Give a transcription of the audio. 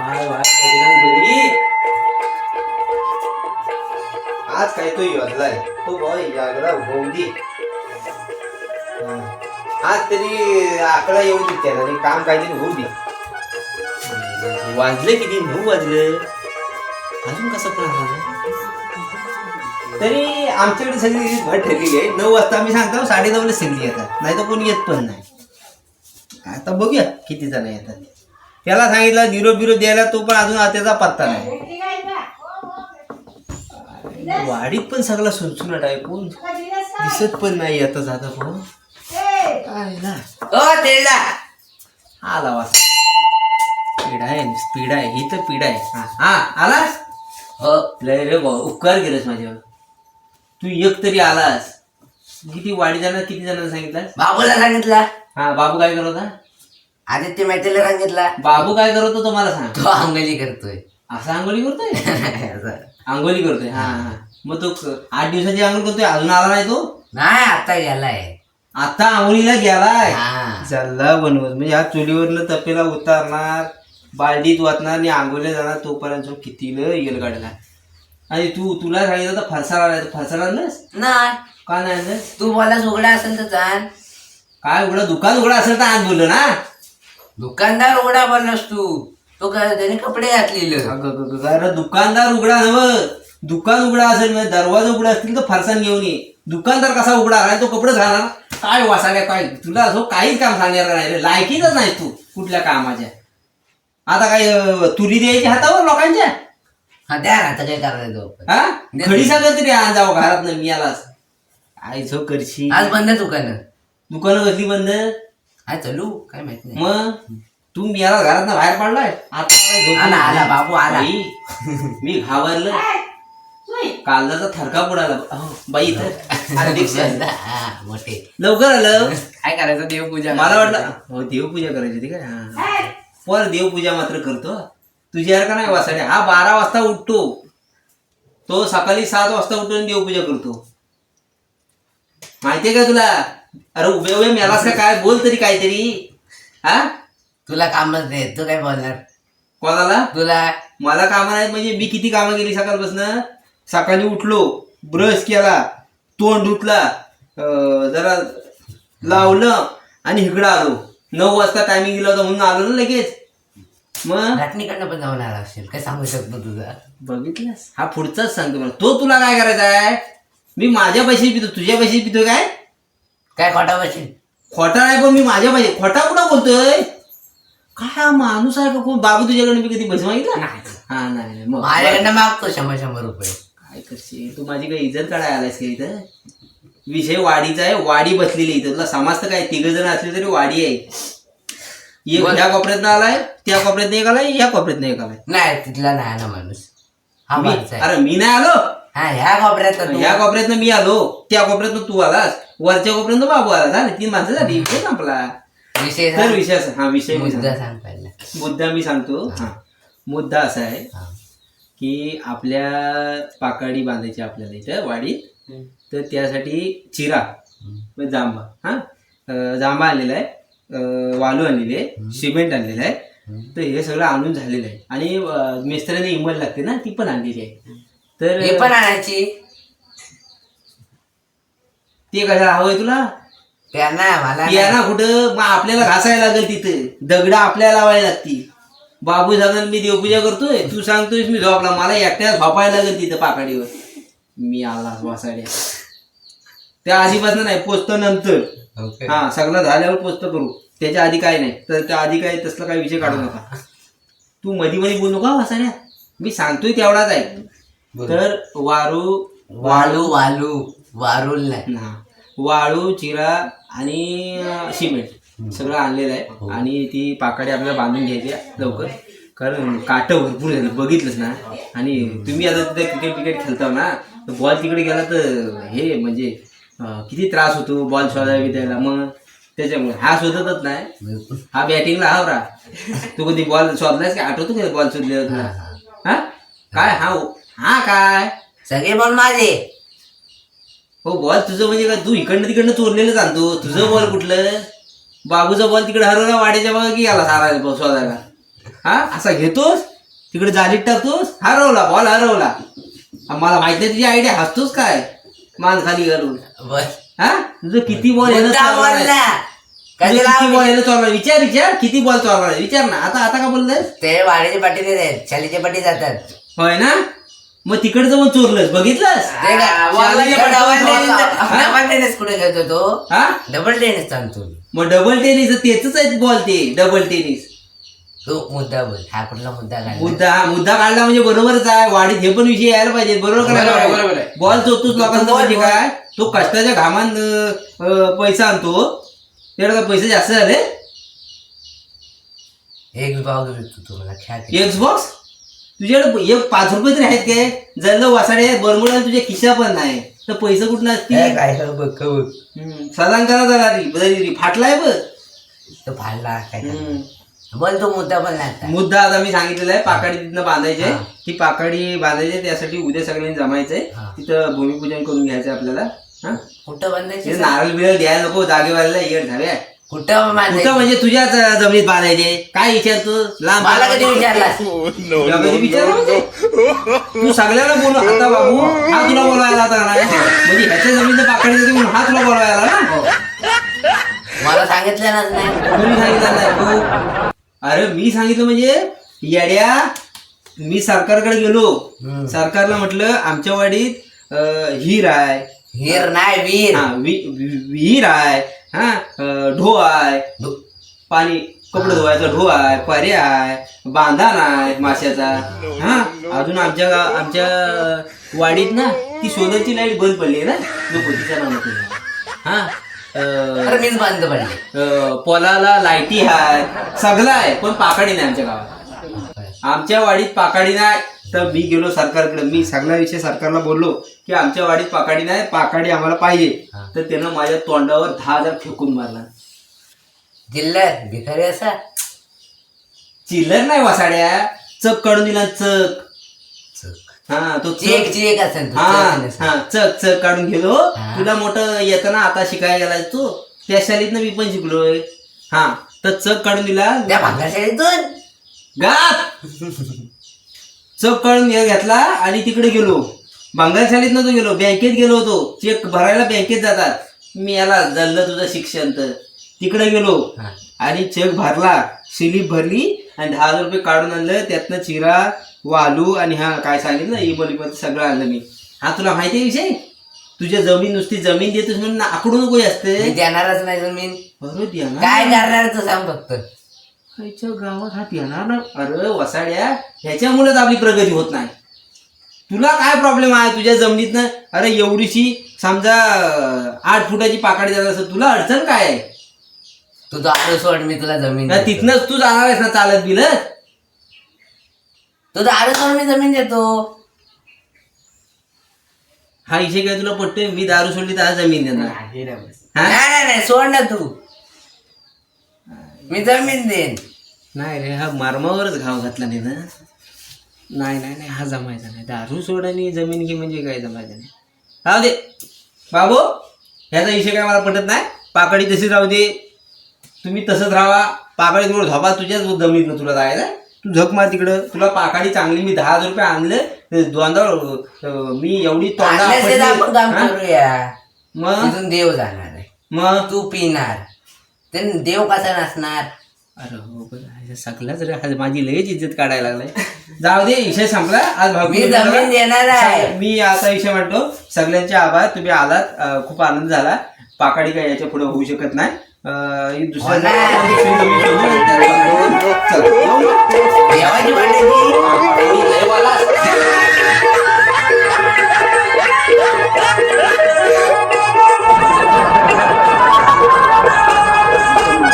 Y Y Bajrang Bali. आज काय तो योजलाय तो बॉय जागला होऊदी. आज तरी आकडा येऊ दे त्याला आणि काम काहीतरी होऊ दे. वाजले किती? नऊ वाजले. अजून कसं पण तरी आमच्याकडे सगळी भट ठरलेली आहे. नऊ वाजता आम्ही सांगतो साडे नऊला सगळी येतात. नाही तर कोणी येत पण नाही. आता बघूया किती जण येतात. त्याला सांगितलं निरोप बिरोप द्यायला तो पण अजून त्याचा पत्ता नाही. वाडीत पण सगळा सुनसुनाट आहे कोण दिसत पण नाही आता जाता कोण. काय ना? आला वास. पिढा आहे पिढा आहे ही तर पिढा आहे. हा हा आलास? हो रे भाऊ उपकार केलंस माझ्यावर. तू एक तरी आलास. किती वाडी जाणार किती जणांना सांगितलं बाबूला सांगितला. हा बाबू काय करत होता? आदित्य मैत्रीला सांगितला. बाबू काय करत होता मला सांग. तो अंगली करतोय. असं आंघोळी करतोय? असं. आंघोळी करतोय हा हा. मग तो क- आठ दिवसाची आंघोळ करतोय अजून आला नाही तो? नाही आता गेलाय. आता आंघोळीला गेलाय? हा. चालला बनवत म्हणजे ह्या चुलीवरनं तपेला उतारणार बालडीत वाचणार आणि आंघोळीला जाणार तोपर्यंत जो किती येल गाडला. आणि तू तुला सांगितलं तर फरसाण आलाय तर फरसाण आणलंस? नाही. का नाही आणलंस? तू मला उघडा असेल तर जाण काय उघडं दुकान उघडं असेल तर आज बोललो ना? दुकानदार उघडा बोललास तू. तो का त्याने कपडे घातलेलं? अरे दुकानदार उघडा नव दुकान उघडा असेल म्हणजे दरवाजा उघडा असतील तर फरसाण घेऊन ये. दुकानदार कसा उघडा? आहे तो कपडे घालणार काय वासाल्या काय? तुला असं काहीच काम सांगणार नाही रे. लायकीच नाही तू कुठल्या कामाच्या. आता काय तुरी द्यायची हातावर लोकांच्या? हा द्या ना आता काय करायचं तो. हा? खडी सांगत तरी आण जाऊ घरात मी आलास काय झो करशी आज बंद दुकान. दुकानं कसली बंद? हा चलू? काय माहीत नाही. मग? तू मी आला घरात बाहेर पडलाय. आता काय झोप आला? बाबू आला. बाई, मी घाबरलं कालचा थरका बुडाला. अहो, बाई. हा, मोठे. लवकर आलं. काय करायचं? देवपूजा मला वाटलं हो देवपूजा करायची होती काय हा. पर देवपूजा मात्र करतो. तुझ्या नाही वासाडे? हा बारा वाजता उठतो. तो सकाळी सात वाजता उठून देवपूजा करतो. माहितीये का तुला? अरे उभे उभे मेलास का? काय? बोल तरी काहीतरी. हा? तुला कामच नाही तू काय बोलणार? कोणाला? तुला. मला कामं नाहीत म्हणजे मी किती कामं केली सकाळपासून? सकाळी उठलो ब्रश केला तोंड धुतला अं, जरा लावलं आणि इकडं आलो. नऊ वाजता टायमिंग दिला होता म्हणून आलो ना लगेच. मग? घाटणीकडनं पण जाऊन आला असेल काय सांगू शकतो तुझा? बघितलंस. हा पुढचाच सांगतो. मला तो तुला काय करायचा आहे? मी माझ्या पैसे पितो तुझ्या पैसे पितो काय? काय खोटा बसेल खोटा नाही पण मी माझ्या पैसे खोटा कुठं बोलतोय? काय हा माणूस आहे का कोण बाबू तुझ्याकडे मी कधी पैसे मागितला? हा नाही नाही मग माझ्याकडनं मागतो शंभर शंभर रुपये. काय करशील? तू माझी काही इज्जत काढायला आलास का इथं? विषय वाडीचा आहे वाडी बसलेली इथं. तुला समजतं काय तिघ जण असले तरी वाडी आहे. एक बोल. ह्या कोपऱ्यात आलाय त्या कोपऱ्यात एक आलाय या कोपऱ्यात एक आलाय. नाही तिथला नाही ना माणूस. हा मी- माणूस आहे. अरे मी नाही आलो? हा ह्या कोपऱ्यात तर तू- ह्या कोपऱ्यातनं मी आलो. त्या कोपऱ्यातनं तू आलास. वरच्या कोपऱ्यातनं बाबू आला झाले तीन माणसं झाली. विषय संपला. विषय तर. विषय असा हा विषय मी मुद्दा सांगतो. सांग पहिला. मुद्दा मी सांगतो. हा. मुद्दा असा आहे हा. की आपल्या पाकाडी बांधायची आपल्याला इथं वाडीत हम्म. तर त्यासाठी चिरा हम्म. जांबा हा. अं, जांबा आणलेला आहे. अं, वालू आणलेली आहे. सिमेंट आणलेलं आहे. हम्म. तर हे सगळं आणून झालेलं आहे. आणि अं, मिस्त्र्याने इमल लागते ना ती पण आणलेली आहे. तर हे पण आणायची. ते कशाला हवंय तुला? त्यांना मला कुठं? मग आपल्याला घासायला लागेल तिथं. दगड आपल्याला लावायला लागतील. बाबू सांगेल मी देवपूजा करतोय. तू सांगतोय मी झोपला. मला एकट्यात झोपायला लागेल तिथं पाकाडीवर. मी आला वासाड्या. त्या आधीपासून नाही पोचतो नंतर. हा सगळं झाल्यावर पोचतो करू. त्याच्या आधी काय नाही. तर त्या आधी काय तसला काही विषय काढू नका. तू मधी मध्ये बोलू नका वासाड्या? मी सांगतोय तेवढाच आहे. तर वारू वाळू वालू वारुल नाही. हा. वाळू चिरा आणि अं, सिमेंट सगळं आणलेलं आहे. आणि ती पाकाडी आपल्याला बांधून घ्यायची आहे लवकर. कारण काट भरपूर झालं बघितलंच ना? आणि तुम्ही आता तिथे क्रिकेट क्रिकेट खेळता ना तर बॉल तिकडे गेला तर हे म्हणजे अं, किती त्रास होतो बॉल शोधायला बिधायला मग त्याच्यामुळे हा शोधतच नाही. हा बॅटिंगला हावरा तू कधी बॉल शोधलायस का? आठवतो का बॉल शोधले हा? काय? हा हा काय? सगळे बॉल माझे. हो बॉल. तुझं म्हणजे काय? तू इकडनं तिकडनं चोरलेलं जाणतो तुझं बॉल कुठलं? बाबूचा बॉल तिकडे हरवला वाड्याच्या बघा की याला सारायला शोधायला? हा? असा घेतोस? तिकडे जालीत टाकतोस? हरवला बॉल हरवला. मला माहीत नाही तुझी आयडिया. हसतोस काय? मान खाली घालून. बस हा? तुझं किती बॉल बोलला कशाला किती बॉल यानं चोरला विचार विचार. किती बॉल चोरला विचार ना. आता आता का बोललास ते वाड्याच्या पाठी आहेत शालीच्या पाठी जातात. होय ना? मग तिकडचं पण चोरलंस बघितलंस? ते डबल टेनिस हा? डबल टेनिस कुठे खेळतो तो? हा? डबल टेनिस सांगतो मग डबल टेनिस तेच आहे बॉल ते डबल टेनिस तो मुद्दा बोल हा कुठला मुद्दा काढला. मुद्दा हा मुद्दा काढला म्हणजे बरोबरच आहे. वाढीत हे पण विषय यायला पाहिजे. बरोबर बरोबर आहे, करायला बरोबर आहे. बॉल चोरतोस लोकांचा बॉल, म्हणजे. काय? तो कष्टाच्या घामान अं, अं, पैसा आणतो. त्याला काय पैसे जास्त झाले? एक भाव घेतो तुम्हाला खेळ एक्सबॉक्स तुझ्याकडे एक पाच रुपये तरी आहेत काय? जर वासाडे बरमुडा तुझ्या खिशा पण नाही. तर पैसे कुठं असतील? काय बघ बघ. हम्म, साधारण करा जरा री फाटलाय बघ. तो फाडला काय. बोल तो मुद्दा पण नाही मुद्दा आता मी सांगितलेला आहे पाकाडी तिथनं बांधायचे. हा. ती पाकाडी बांधायची त्यासाठी उद्या सगळ्यांनी जमायचंय. तिथं भूमिपूजन करून घ्यायचं आपल्याला. हा. कुठं बांधायचे? नारळ बिरळ द्यायला नको जागेवाल्याला येड झाल्या कुठं कुठं बांधायचे म्हणजे तुझ्याच जमिनीत बांधायचे? काय विचारतो लांब मला कधी विचारलास तुला कधी विचारलं म्हणजे? तू सगळ्याला बोल आता बाबू. हा तुला बोलवायला आता नाही. म्हणजे ह्याच्या जमिनीत पाकडी देते म्हणून हा तुला बोलवायला ना? मला सांगितलं नाही. कोणी सांगितलं नाही? तू? अरे मी सांगितलं म्हणजे येड्या मी सरकारकडे गेलो. सरकारला म्हटलं आमच्या वाडीत अं, हिर आहे. वीर नाही वीर. हा वि- वि- विहीर आहे. हा? ढो आहे. पाणी कपडे धुवायचा ढो आहे पर्या आहे बांधान आहे माशाचा. हा? अजून आमच्या आमच्या वाडीत ना ती सोलरची लाइट बंद पडली ना. नको तिच्या नावानं हा? मीच बंद पडले. पोलाला लाईटी आहे. सगळं आहे पण पाकाडी नाही आमच्या गावात. आमच्या वाडीत पाकाडी नाही. तर मी गेलो सरकारकडे. मी सगळा विषय सरकारला बोललो की आमच्या वाडीत पाकाडी नाही पाकाडी आम्हाला पाहिजे. तर त्यानं माझ्या तोंडावर दहा हजार फेकून मारला. जिल्ह्यात भिकारी असा? चिल्लर नाही वसाड्या. चक काढून दिला चक. हा तो चेक. चक असेल तो, हा चेक. हा चक चक काढून गेलो. हा. तुला मोठं येताना आता शिकायला गेलाय तू. त्या शाळेतनं मी पण शिकलोय. हा तर चक काढून दिला. त्या भांगाशाळीतून? गाप चक काढून घेतला आणि तिकडे गेलो. बंगालशालीत नव्हतो गेलो बँकेत गेलो होतो. चेक भरायला बँकेत जातात. मी याला जल्लं तुझं शिक्षण तर. तिकडे गेलो. आणि चेक भरला स्लिप भरली आणि दहा हजार रुपये काढून आणलं. त्यातनं चिरा वालू आणि हा काय सांगितलं इबल इबल सगळं आणलं मी. हा तुला माहिती आहे विषय? तुझ्या जमीन नुसती जमीन देतोस म्हणून आकडू नको जास्त मी देणारच नाही जमीन. बरोबर. काय करणार सांग फक्त. खायच्या गावात हात येणार ना? अरे वसाड्या ह्याच्यामुळेच आपली प्रगती होत नाही. तुला काय प्रॉब्लेम आहे तुझ्या जमिनीतनं? अरे एवढीशी समजा आठ फुटाची पाकाडी जात असं तुला अडचण काय आहे? तू दारू सोड मी तुला जमीन देतो. तिथनंच तू जाणार आहेस ना चालत बिलत? तू दारू सोड मी जमीन देतो. हा विषय काय तुला पटतोय? मी दारू सोडली तर जमीन देणार. हा? नाही नाही नाही सोड ना तू. मी जमीन देईन. नाही रे हा मारमावरच घाव घातला नाही ना. नाही नाही नाही हा जमायचा नाही. दारू सोड आणि जमीन घे म्हणजे काय जमायचं नाही. राहू दे. बाबू ह्याचा विषय काय मला पटत नाही. पाकडी तशी राहू दे. तुम्ही तसंच राहा. पाकडी थोडं धोबा तुझ्याच जमिनीतनं तुला जायचं तू झक मार तिकडं. तुला पाकाडी चांगली मी दहा हजार रुपये आणले. दोनदा मी एवढी तोंडा हा? करूया मग? तिथून देव जाणार आहे. मग? तू पिणार. ते देव कसा नसणार? अरे हो बरं आहे. सकलाच रे माझी लयच इज्जत काढायला लागलाय जाऊ दे विषय संपला. आज भाऊ मी देणार आहे. मी असा विषय म्हणतो सगळ्यांचे आभार. तुम्ही आलात. खूप आनंद झाला. पाकाडी काय याच्यापुढे होऊ शकत नाही. दुसऱ्या